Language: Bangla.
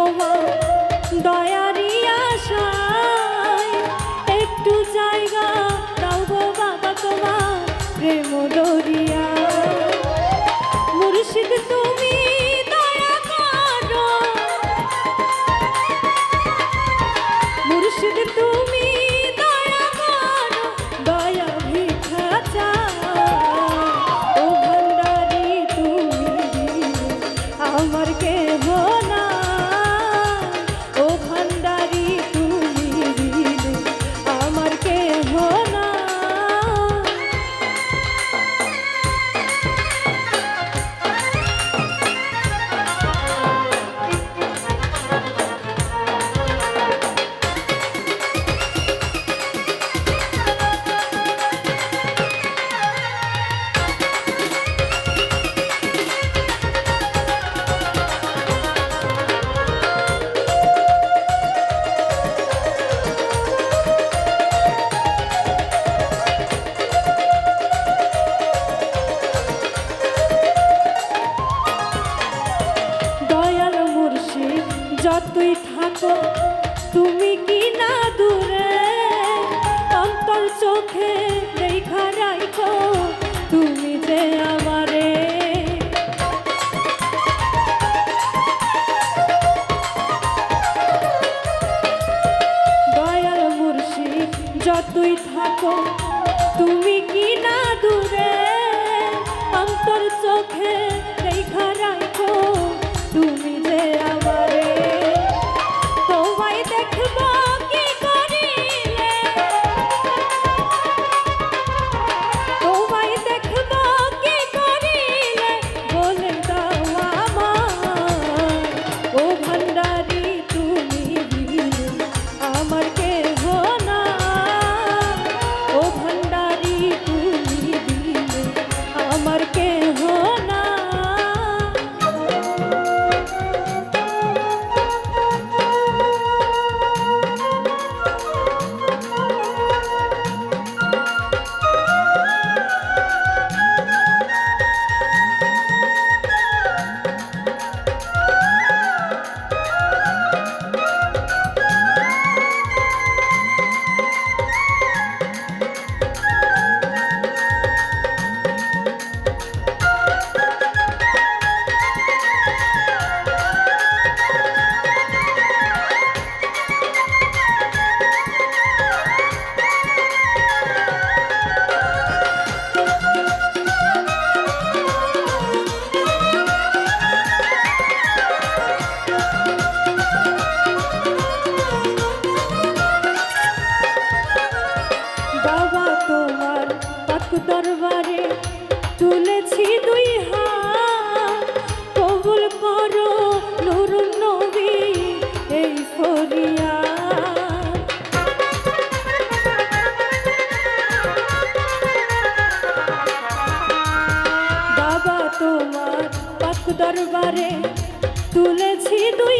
তোমার দয়ারি আশায়। একটু জায়গা দাও গো বাবা তোমার প্রেম দরিয়া। মুর্শিদ, তুমি দয়া করো। মুর্শিদ, তুমি আমার কে চোখে দেখা রাখো তুমি যে আমারে। দয়াল মুর্শিদ, যতই থাকো, তুমি কি না দূরে? অন্তর চোখে পাক দরবারে তুলেছি দুই হাত। কবুল করো নুরুন নবী এই ফরিয়া। দরবারে তুলেছি দুই